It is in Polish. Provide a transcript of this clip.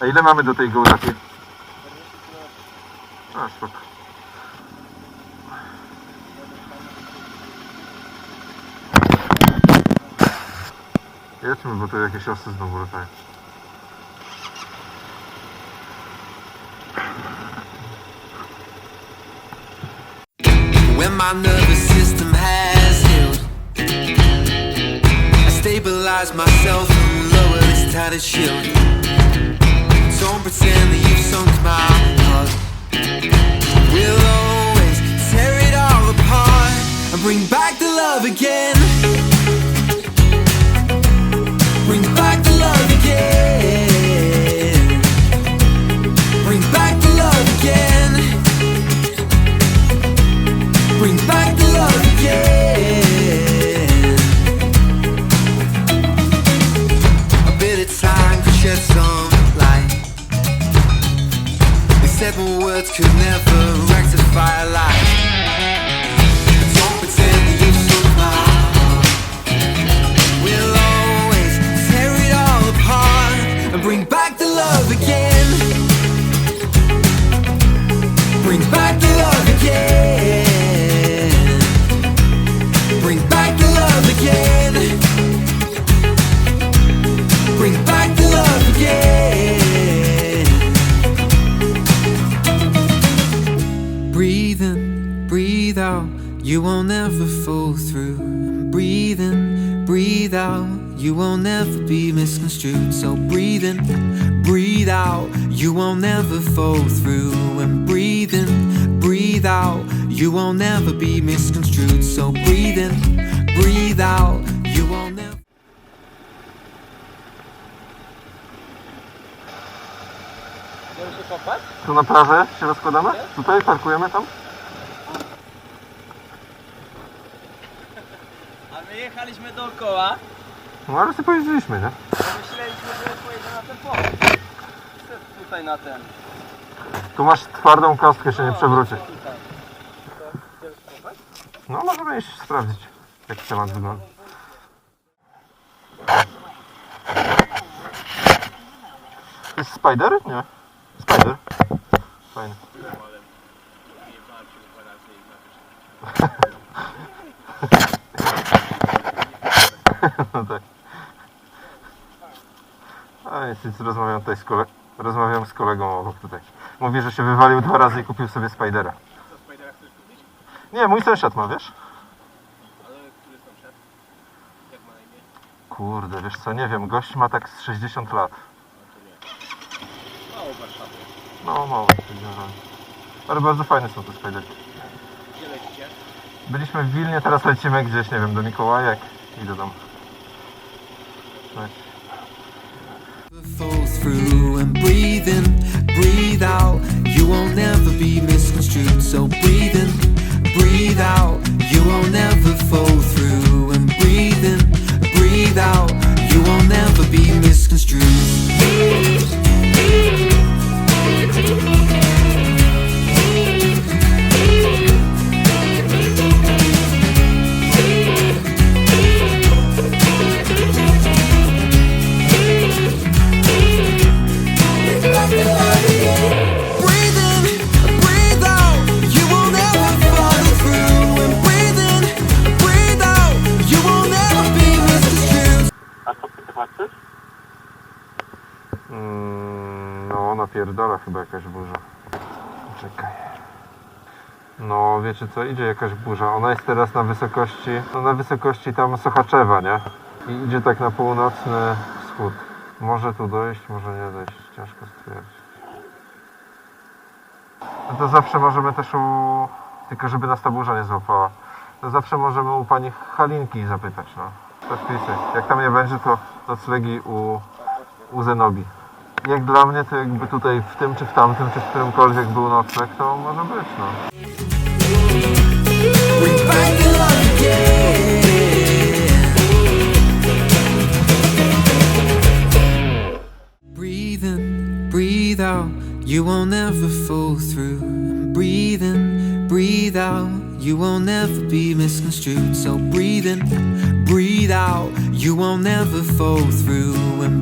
A ile mamy do tej geografii? A, spoko. Jedźmy, bo tu jakieś osy znowu latają. When my nervous system has healed, I stabilize myself and lower this tattered shield. Bring back the love again. Bring back the love again. Bring back the love again. Bring back the love again. A bit of time could shed some light. They said words could never rectify a love again. Bring back the love again. Bring back the love again. Bring back the love again. Breathe in, breathe out. You won't ever fall through. Breathe in, breathe out. You won't ever be misconstrued. So breathe in, breathe out. You won't ever fall through. And breathe in, breathe out. You won't never be misconstrued. So breathe in, breathe out. You won't never. Możemy się kopać? Tu na plażę się rozkładamy? Tutaj parkujemy tam? A my jechaliśmy dookoła, No ale sobie pojeździliśmy, nie? myśleliśmy, że pojedzie na ten port. Tutaj na ten. Tu masz twardą kostkę, się nie przewróci. Tutaj. No możemy iść sprawdzić, jak temat wygląda. To jest spider? Nie. Spider. Fajny. No tak. A nic, rozmawiam tutaj z kole... Rozmawiam z kolegą obok tutaj. Mówi, że się wywalił dwa razy i kupił sobie spidera. Nie, mój sąsiad ma, wiesz? Kurde, wiesz co, nie wiem, gość ma tak z 60 lat. Mało Warszawy. No, mało. Ale bardzo fajne są te spiderki. Gdzie lecicie? Byliśmy w Wilnie, teraz lecimy gdzieś, nie wiem, do Mikołajek i do domu. Through and breathe in, breathe out. You won't never be misconstrued. So breathe in, breathe out. You won't never fall through and breathe in, breathe out. You won't never be misconstrued. Mm, no, napierdala chyba jakaś burza. Czekaj. No, wiecie co, idzie jakaś burza. Ona jest teraz na wysokości, no na wysokości tam Sochaczewa, nie? I idzie tak na północny wschód. Może tu dojść, może nie dojść. Ciężko stwierdzić. No to zawsze możemy też u... Tylko żeby nas ta burza nie złapała. To zawsze możemy u pani Halinki zapytać, no. To wpisy. Jak tam nie będzie, to noclegi u, u Zenobi. Jak dla mnie, to jakby tutaj w tym, czy w tamtym, czy w którymkolwiek był nocleg, to może być, no. Breathe in, breathe out. You won't ever fall through. Breathe in, breathe out. You won't ever be misconstrued. So breathe in, breathe out. You won't ever fall through. And